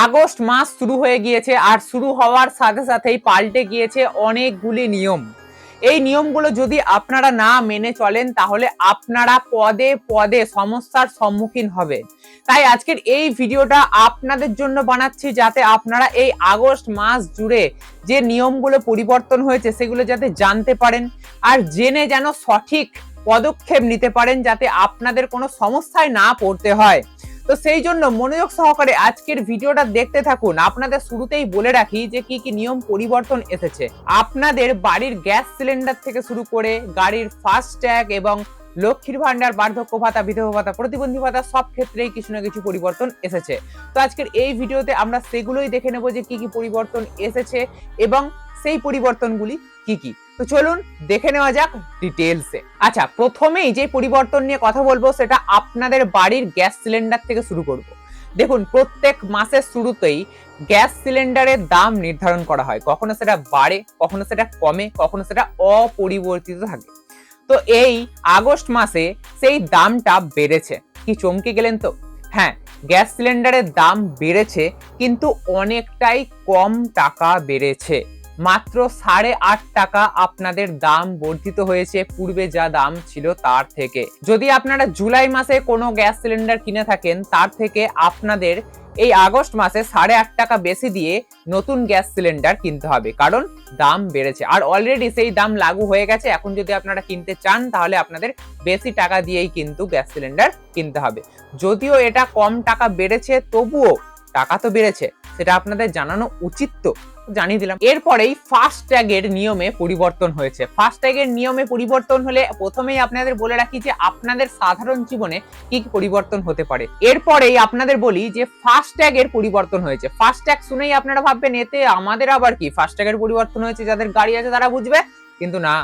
August মাস শুরু হয়ে গিয়েছে আর শুরু হওয়ার সাথে সাথেই পাল্টে গিয়েছে অনেকগুলি নিয়ম। এই নিয়মগুলো যদি আপনারা না মেনে চলেন, তাহলে আপনারা পদে পদে সমস্যার সম্মুখীন হবে তাই আজকের এই ভিডিওটা আপনাদের জন্য বানাচ্ছি যাতে আপনারা এই আগস্ট মাস জুড়ে যে নিয়মগুলো পরিবর্তন হয়েছে, সেগুলো যাতে জানতে পারেন আর জেনে যেন সঠিক পদক্ষেপ নিতে পারেন যাতে আপনাদের কোনো সমস্যায় না পড়তে হয়। তো সেই জন্য মনোযোগ সহকারে আজকের ভিডিওটা দেখতে থাকুন। আপনাদের শুরুতেই বলে রাখি যে কি কি নিয়ম পরিবর্তন এসেছে। আপনাদের বাড়ির গ্যাস সিলিন্ডার থেকে শুরু করে গাড়ির ফাস্ট ট্যাগ এবং লক্ষ্মীর ভান্ডার বার্ধক্য ভাতা, বিধবা ভাতা, প্রতিবন্ধী ভাতা সব ক্ষেত্রেই কিছু না কিছু পরিবর্তন এসেছে। তো আজকের এই ভিডিওতে আমরা সেগুলোই দেখে নেব যে কি কি পরিবর্তন এসেছে এবং সেই পরিবর্তনগুলি কি কি? তো চলুন দেখে নেওয়া যাক ডিটেলসে আচ্ছা প্রথমেই যে পরিবর্তন নিয়ে কথা বলব, সেটা আপনাদের বাড়ির গ্যাস সিলিন্ডার থেকে শুরু করব। দেখুন, প্রত্যেক মাসের শুরুতেই গ্যাস সিলিন্ডারের দাম নির্ধারণ করা হয়। কখনো সেটা বাড়ে, কখনো সেটা কমে, কখনো সেটা অপরিবর্তিত থাকে। তো এই আগস্ট মাসে সেই দামটা বেড়েছে। কি চমকে গেলেন তো? হ্যাঁ গ্যাস সিলিন্ডারের দাম বেড়েছে, কিন্তু অনেকটাই কম টাকা বেড়েছে। মাত্র সাড়ে আট টাকা আপনাদের দাম বর্ধিত হয়েছে, পূর্বে যা দাম ছিল তার থেকে। যদি আপনারা জুলাই মাসে কোনো গ্যাস সিলিন্ডার কিনে থাকেন, তার থেকে আপনাদের এই আগস্ট মাসে সাড়ে আট টাকা বেশি দিয়ে নতুন গ্যাস সিলিন্ডার কিনতে হবে, কারণ দাম বেড়েছে। আর অলরেডি সেই দাম লাগু হয়ে গেছে, এখন যদি আপনারা কিনতে চান, তাহলে আপনাদের বেশি টাকা দিয়েই কিন্তু গ্যাস সিলিন্ডার কিনতে হবে। যদিও এটা কম টাকা বেড়েছে, তবুও টাকা তো বেড়েছে, সেটা আপনাদের জানানো উচিত তো। জানিয়ে দিলাম। এরপরেই ফাস্ট ট্যাগের নিয়মে পরিবর্তন হয়েছে। ফাস্ট ট্যাগের নিয়মে পরিবর্তন হলে প্রথমেই আপনাদের বলে রাখি যে আপনাদের সাধারণ জীবনে কি কি পরিবর্তন হতে পারে। এরপরেই আপনাদের বলি যে ফাস্ট ট্যাগের পরিবর্তন হয়েছে। ফাস্ট ট্যাগ শুনেই আপনারা ভাববেন, এতে আমাদের আবার কি? ফাস্ট ট্যাগের পরিবর্তন হয়েছে যাদের গাড়ি আছে তারা বুঝবে, কিন্তু না।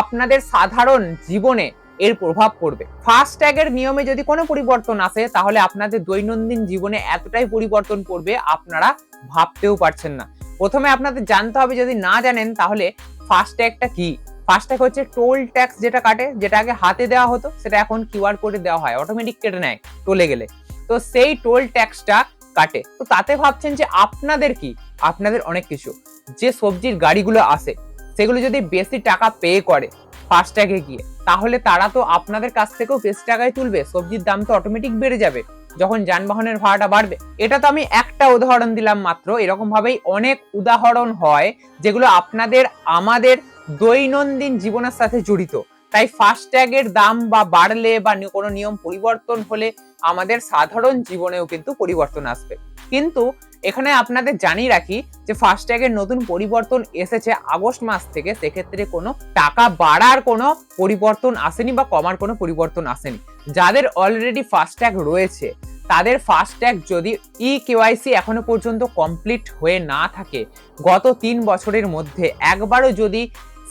আপনাদের সাধারণ জীবনে এর প্রভাব পড়বে। ফাস্ট ট্যাগের নিয়মে যদি কোনো পরিবর্তন আসে, তাহলে আপনাদের দৈনন্দিন জীবনে এতটাই পরিবর্তন পড়বে, আপনারা ভাবতেও পারছেন না। প্রথমে আপনাদের জানতে হবে, যদি না জানেন, তাহলে ফাস্ট ট্যাগটা কি? ফাস্ট ট্যাগ হচ্ছে টোল ট্যাক্স যেটা কাটে, যেটা আগে হাতে দেওয়া হতো, সেটা এখন কিউআর কোডে দেওয়া হয় অটোমেটিক কেটে নেয় টোলে গেলে। তো সেই টোল ট্যাক্সটা কাটে। তো তাতে ভাবছেন যে আপনাদের কি? আপনাদের অনেক কিছু। যে সবজির গাড়িগুলো আসে সেগুলো যদি বেশি টাকা পে করে ফাস্ট ট্যাগে গিয়ে, তাহলে তারা তো আপনাদের কাছ থেকেও বেশি টাকায় তুলবে, সবজির দাম তো অটোমেটিক বেড়ে যাবে। যখন যানবাহনের ভাড়াটা বাড়বে, এটা তো আমি একটা উদাহরণ দিলাম মাত্র এরকম ভাবেই অনেক উদাহরণ হয় যেগুলো আপনাদের আমাদের দৈনন্দিন জীবনের সাথে জড়িত। তাই ফাস্ট্যাগের দাম বা বাড়লে বা কোনো নিয়ম পরিবর্তন হলে আমাদের সাধারণ জীবনেও কিন্তু পরিবর্তন আসবে। কিন্তু এখানে আপনাদের জানিয়ে রাখি যে ফাস্ট্যাগের নতুন পরিবর্তন এসেছে আগস্ট মাস থেকে, সেক্ষেত্রে কোনো টাকা বাড়ার কোনো পরিবর্তন আসেনি বা কমার কোনো পরিবর্তন আসেনি। যাদের অলরেডি ফাস্ট্যাগ রয়েছে তাদের ফাস্ট্যাগ যদি ই কেওয়াইসি এখনও পর্যন্ত কমপ্লিট হয়ে না থাকে, গত তিন বছরের মধ্যে একবারও যদি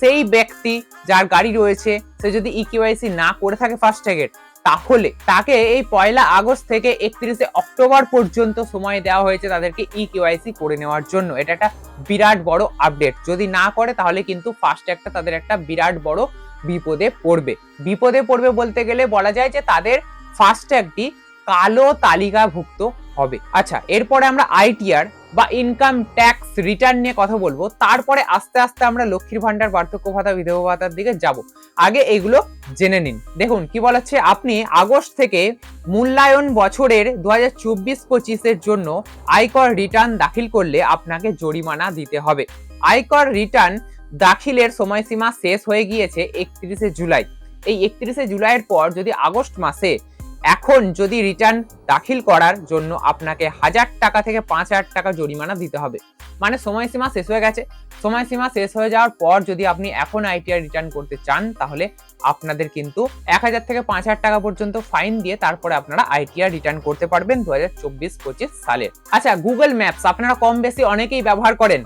সেই ব্যক্তি যার গাড়ি রয়েছে, সে যদি ই কেওয়াইসি না করে থাকে ফাস্ট্যাগের তাহলে তাকে এই পয়লা আগস্ট থেকে একত্রিশে অক্টোবর পর্যন্ত সময় দেওয়া হয়েছে তাদেরকে ই কেওয়াইসি করে নেওয়ার জন্য। এটা একটা বিরাট বড় আপডেট যদি না করে, তাহলে কিন্তু ফাস্ট্যাগটা তাদের একটা বিরাট বড় বিপদে পড়বে। বিপদে পড়বে বলতে গেলে বলা যায় যে তাদের ফাস্ট্যাগটি কালো তালিকাভুক্ত হবে। আচ্ছা এরপরে আমরা আইটিআর বা ইনকাম ট্যাক্স রিটার্ন নিয়ে কথা বলব। তারপরে আস্তে আস্তে আমরা লক্ষ্মীর ভান্ডার বার্ধক্য ভাতা, বিধবা ভাতার দিকে যাব। আগে এগুলো জেনে নিন। দেখুন, কি বলা হচ্ছে আপনি আগস্ট থেকে মূল্যায়ন বছরের দু হাজার চব্বিশ পঁচিশের জন্য আয়কর রিটার্ন দাখিল করলে আপনাকে জরিমানা দিতে হবে। আয়কর রিটার্ন দাখিলের সময়সীমা শেষ হয়ে গিয়েছে একত্রিশে জুলাই। এই একত্রিশে জুলাইয়ের পর যদি আগস্ট মাসে এখন যদি রিটার্ন দাখিল করার জন্য আপনাকে হাজার টাকা থেকে পাঁচ হাজার টাকা জরিমানা দিতে হবে। মানে সময়সীমা শেষ হয়ে গেছে। সময়সীমা শেষ হয়ে যাওয়ার পর যদি আপনি এখন আইটিআর রিটার্ন করতে চান, তাহলে আপনাদের কিন্তু এক হাজার থেকে পাঁচ হাজার টাকা পর্যন্ত ফাইন দিয়ে তারপরে আপনারা আইটিআর রিটার্ন করতে পারবেন দু হাজার চব্বিশ পঁচিশ সালে আচ্ছা গুগল ম্যাপস আপনারা কম বেশি অনেকেই ব্যবহার করেন।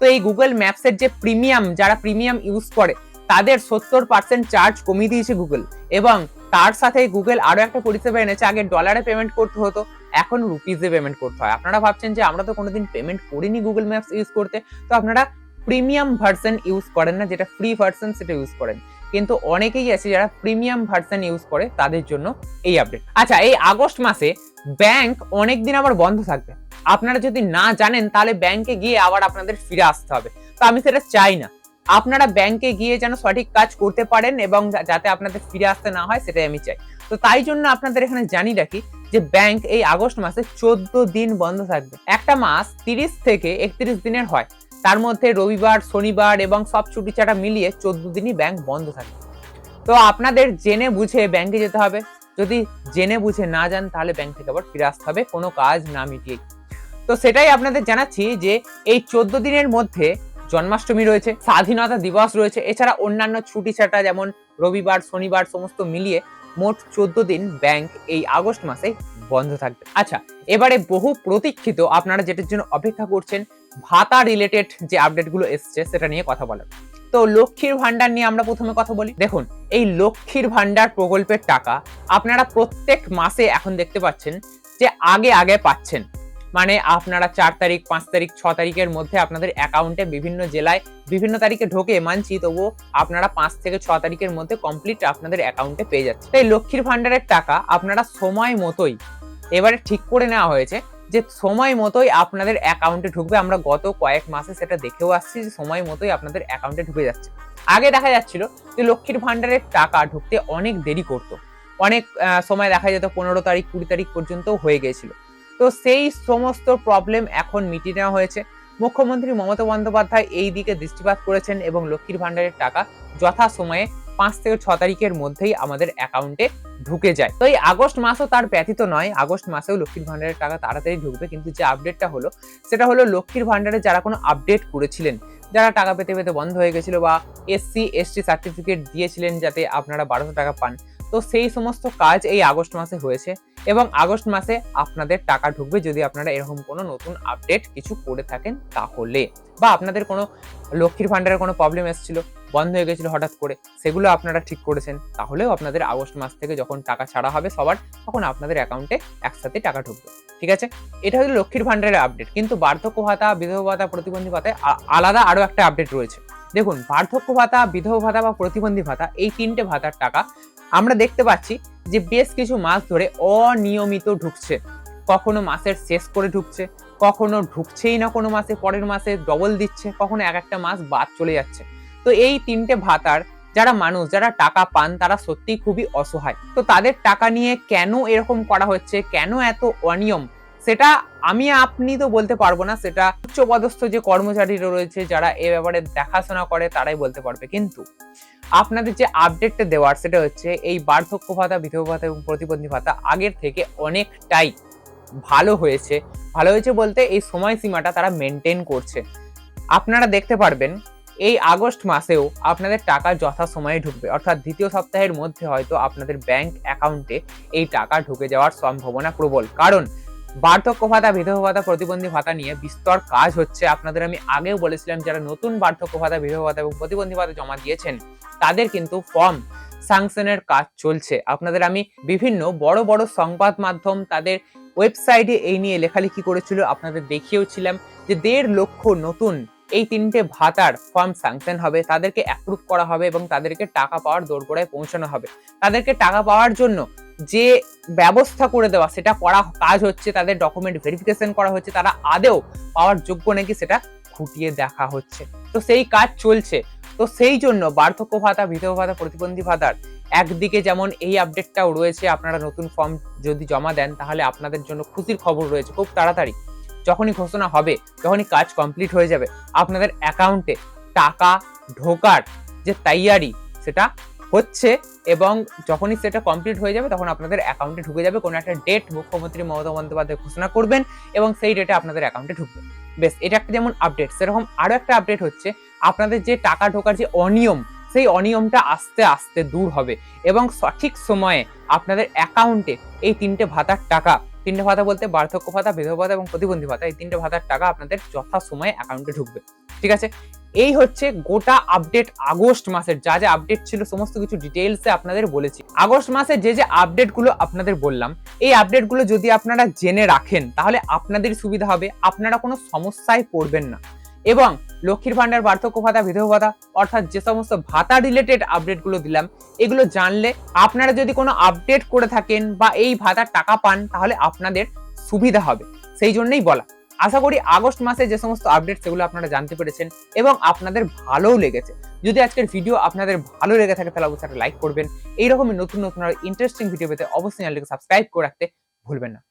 তো এই গুগল ম্যাপসের যে প্রিমিয়াম যারা প্রিমিয়াম ইউজ করে, তাদের সত্তর পার্সেন্ট চার্জ কমিয়ে দিয়েছে গুগল এবং তার সাথে গুগল আরও একটা পরিষেবা এনেছে, আগে ডলারে পেমেন্ট করতে হতো, এখন রুপিজে পেমেন্ট করতে হয়। আপনারা ভাবছেন যে আমরা তো কোনোদিন পেমেন্ট করিনি গুগল ম্যাপস ইউজ করতে, তো আপনারা প্রিমিয়াম ভার্সন ইউজ করেন না, যেটা ফ্রি ভার্সন সেটা ইউজ করেন। কিন্তু অনেকেই আছে যারা প্রিমিয়াম ভার্সন ইউজ করে, তাদের জন্য এই আপডেট আচ্ছা এই আগস্ট মাসে ব্যাংক অনেক দিন আবার বন্ধ থাকবে। আপনারা যদি না জানেন, তাহলে ব্যাংকে গিয়ে আবার আপনাদের ফিরে আসতে হবে। তো আমি সেটা চাই না। আপনারা ব্যাংকে গিয়ে যেন সঠিক কাজ করতে পারেন এবং যাতে আপনাদের ফিরে আসতে না হয়, সেটাই আমি চাই। তো তাই জন্য আপনাদের এখানে জানি রাখি যে ব্যাংক এই আগস্ট মাসে চোদ্দ দিন বন্ধ থাকবে। একটা মাস তিরিশ থেকে একত্রিশ দিনের হয়। তার মধ্যে রবিবার, শনিবার এবং সব ছুটি ছাটা মিলিয়ে চোদ্দ দিনই ব্যাংক বন্ধ থাকে। তো আপনাদের জেনে বুঝে ব্যাংকে যেতে হবে। যদি জেনে বুঝে না যান, তাহলে ব্যাংক থেকে আবার ফিরে আসতে হবে। কোনো কাজ না মিটিয়ে। তো সেটাই আপনাদের জানাচ্ছি যে এই চোদ্দ দিনের মধ্যে জন্মাষ্টমী রয়েছে, স্বাধীনতা দিবস রয়েছে, এছাড়া অন্যান্য ছুটি ছাটা যেমন রবিবার, শনিবার সমস্ত মিলিয়ে মোট চোদ্দ দিন ব্যাংক এই আগস্ট মাসে বন্ধ থাকবে। আচ্ছা এবারে বহু প্রতীক্ষিত আপনারা যেটার জন্য অপেক্ষা করছেন, ভাতা রিলেটেড যে আপডেটগুলো এসছে সেটা নিয়ে কথা বলার। তো লক্ষ্মীর ভান্ডার নিয়ে আমরা প্রথমে কথা বলি। দেখুন, এই লক্ষ্মীর ভান্ডার প্রকল্পের টাকা আপনারা প্রত্যেক মাসে এখন দেখতে পাচ্ছেন যে আগে আগে পাচ্ছেন। মানে আপনারা চার তারিখ, পাঁচ তারিখ, ছ তারিখের মধ্যে আপনাদের অ্যাকাউন্টে বিভিন্ন জেলায় বিভিন্ন তারিখে ঢোকে মানছি, তবুও আপনারা পাঁচ থেকে ছ তারিখের মধ্যে কমপ্লিট আপনাদের অ্যাকাউন্টে পেয়ে যাচ্ছে তাই লক্ষ্মীর ভান্ডারের টাকা আপনারা সময় মতোই, এবারে ঠিক করে নেওয়া হয়েছে যে সময় মতোই আপনাদের অ্যাকাউন্টে ঢুকবে। আমরা গত কয়েক মাসে সেটা দেখেও আসছি যে সময় মতোই আপনাদের অ্যাকাউন্টে ঢুকে যাচ্ছে। আগে দেখা যাচ্ছিল যে লক্ষ্মীর ভান্ডারের টাকা ঢুকতে অনেক দেরি করতো। অনেক সময় দেখা যেত, পনেরো তারিখ, কুড়ি তারিখ পর্যন্ত হয়ে গিয়েছিল। তো সেই সমস্ত প্রবলেম এখন মিটিয়ে নেওয়া হয়েছে। মুখ্যমন্ত্রী মমতা বন্দ্যোপাধ্যায় এই দিকে দৃষ্টিপাত করেছেন এবং লক্ষ্মীর ভান্ডারের টাকা যথা সময়ে পাঁচ থেকে ছ তারিখের মধ্যেই আমাদের অ্যাকাউন্টে ঢুকে যায়। তো এই আগস্ট মাসও তার ব্যতীত নয়, আগস্ট মাসেও লক্ষ্মীর ভান্ডারের টাকা তাড়াতাড়ি ঢুকবে। কিন্তু যে আপডেটটা হলো, সেটা হলো লক্ষ্মীর ভান্ডারে যারা কোনো আপডেট করেছিলেন, যারা টাকা পেতে পেতে বন্ধ হয়ে গেছিল বা এসসি এসটি সার্টিফিকেট দিয়েছিলেন যাতে আপনারা বারোশো টাকা পান তো সেই সমস্ত কাজ এই আগস্ট মাসে হয়েছে এবং আগস্ট মাসে আপনাদের টাকা ঢুকবে যদি আপনারা এরকম কোনো নতুন আপডেট কিছু করে থাকেন তাহলে। বা আপনাদের কোনো লক্ষ্মীর ভান্ডারের কোনো প্রবলেম এসেছিল, বন্ধ হয়ে গেছিল হঠাৎ করে, সেগুলো আপনারা ঠিক করেছেন, তাহলেও আপনাদের আগস্ট মাস থেকে যখন টাকা ছাড়া হবে সবার, তখন আপনাদের অ্যাকাউন্টে একসাথে টাকা ঢুকবে। ঠিক আছে? এটা হলো লক্ষ্মীর ভান্ডারের আপডেট কিন্তু বার্ধক্য ভাতা, বিধবা ভাতা, প্রতিবন্ধী ভাতায় আলাদা আরও একটা আপডেট রয়েছে। দেখুন, বার্ধক্য ভাতা, বিধবা ভাতা বা প্রতিবন্ধী ভাতা, এই তিনটে ভাতার টাকা আমরা দেখতে পাচ্ছি যে বেশ কিছু মাস ধরে অনিয়মিত ঢুকছে। কখনো মাসের শেষ করে ঢুকছে, কখনো ঢুকছেই না কোনো মাসে পরের মাসে ডবল দিচ্ছে, কখনো এক একটা মাস বাদ চলে যাচ্ছে। তো এই তিনটে ভাতার যারা মানুষ, যারা টাকা পান, তারা সত্যিই খুবই অসহায়। তো তাদের টাকা নিয়ে কেন এরকম করা হচ্ছে, কেন এত অনিয়ম, সেটা আমি, আপনি তো বলতে পারব না, সেটা উচ্চপদস্থ যে কর্মচারীরা রয়েছে, যারা এ ব্যাপারে দেখাশোনা করে, তারাই বলতে পারবে। কিন্তু আপনাদের যে আপডেটটা দেওয়ার, সেটা হচ্ছে এই বার্ধক্য ভাতা, বিধবা ভাতা এবং প্রতিবন্ধী ভাতা আগের থেকে অনেকটাই ভালো হয়েছে। ভালো হয়েছে বলতে এই সময়সীমাটা তারা মেনটেন করছে। আপনারা দেখতে পারবেন, এই আগস্ট মাসেও আপনাদের টাকা যথা সময়ে ঢুকবে। অর্থাৎ দ্বিতীয় সপ্তাহের মধ্যে হয়তো আপনাদের ব্যাংক অ্যাকাউন্টে এই টাকা ঢুকে যাওয়ার সম্ভাবনা প্রবল। কারণ বার্ধক্য ভাতা, বিধবা ভাতা, প্রতিবন্ধী ভাতা নিয়ে বিস্তর কাজ হচ্ছে। আপনাদের আমি আগেও বলেছিলাম, যারা নতুন বার্ধক্য ভাতা, বিধবা ভাতা এবং প্রতিবন্ধী ভাতা জমা দিয়েছেন, তাদের কিন্তু ফর্ম সাংশনের কাজ চলছে। আপনাদের আমি বিভিন্ন বড় বড় সংবাদ মাধ্যম তাদের ওয়েবসাইটে এই নিয়ে লেখালেখি করেছিল, আপনাদের দেখিয়েওছিলাম যে দেড় লক্ষ নতুন এই তিনটে ভাতার ফর্ম স্যাংশন হবে, তাদেরকে অ্যাপ্রুভ করা হবে এবং তাদেরকে টাকা পাওয়ার দোরগোড়ায় পৌঁছানো হবে। তাদেরকে টাকা পাওয়ার জন্য যে ব্যবস্থা করে দেওয়া, সেটা করা কাজ হচ্ছে, তাদের ডকুমেন্ট ভেরিফিকেশন করা হচ্ছে, তারা আদেও পাওয়ার যোগ্য নাকি সেটা খুঁটিয়ে দেখা হচ্ছে। তো সেই কাজ চলছে। তো সেই জন্য বার্ধক্য ভাতা বিধবা ভাতা, প্রতিবন্ধী ভাতার একদিকে যেমন এই আপডেটটাও রয়েছে, আপনারা নতুন ফর্ম যদি জমা দেন, তাহলে আপনাদের জন্য খুশির খবর রয়েছে। খুব তাড়াতাড়ি। যখনই ঘোষণা হবে, যখনই কাজ কমপ্লিট হয়ে যাবে, আপনাদের অ্যাকাউন্টে টাকা ঢোকার যে তৈয়ারি সেটা হচ্ছে এবং যখনই সেটা কমপ্লিট হয়ে যাবে, তখন আপনাদের অ্যাকাউন্টে ঢুকে যাবে, কোনো একটা ডেট মুখ্যমন্ত্রী মমতা বন্দ্যোপাধ্যায় ঘোষণা করবেন এবং সেই ডেটে আপনাদের অ্যাকাউন্টে ঢুকবে। বেশ, এটা একটা যেমন আপডেট সেরকম আরও একটা আপডেট হচ্ছে, আপনাদের যে টাকা ঢোকার যে অনিয়ম, সেই অনিয়মটা আস্তে আস্তে দূর হবে এবং সঠিক সময়ে আপনাদের অ্যাকাউন্টে এই তিনটে ভাতার টাকা তিনটে ভাতা বলতে বার্ধক্য ভাতা, বিধবা ভাতা এবং প্রতিবন্ধী ভাতা, এই তিনটে ভাতার টাকা আপনাদের যথা সময়ে অ্যাকাউন্টে ঢুকবে। ঠিক আছে? এই হচ্ছে গোটা আপডেট আগস্ট মাসের। যা যা আপডেট ছিল, সমস্ত কিছু ডিটেলসে আপনাদের বলেছি। আগস্ট মাসে যে যে আপডেটগুলো আপনাদের বললাম, এই আপডেটগুলো যদি আপনারা জেনে রাখেন, তাহলে আপনাদের সুবিধা হবে। আপনারা কোনো সমস্যায় পড়বেন না। এবং লক্ষ্মীর ভান্ডার বার্ধক্য ভাতা, বিধবা ভাতা, অর্থাৎ যে সমস্ত ভাতা রিলেটেড আপডেটগুলো দিলাম, এগুলো জানলে আপনারা যদি কোনো আপডেট করে থাকেন বা এই ভাতার টাকা পান, তাহলে আপনাদের সুবিধা হবে। সেই জন্যই বলা। আশা করি আগস্ট মাসে যে সমস্ত আপডেট সেগুলো আপনারা জানতে পেরেছেন এবং আপনাদের ভালোও লেগেছে। যদি আজকের ভিডিও আপনাদের ভালো লেগে থাকে, তাহলে অবশ্যই লাইক করবেন। এইরকমই নতুন নতুন আর ইন্টারেস্টিং ভিডিও পেতে অবশ্যই চ্যানেলটিকে সাবস্ক্রাইব করে রাখতে ভুলবেন না।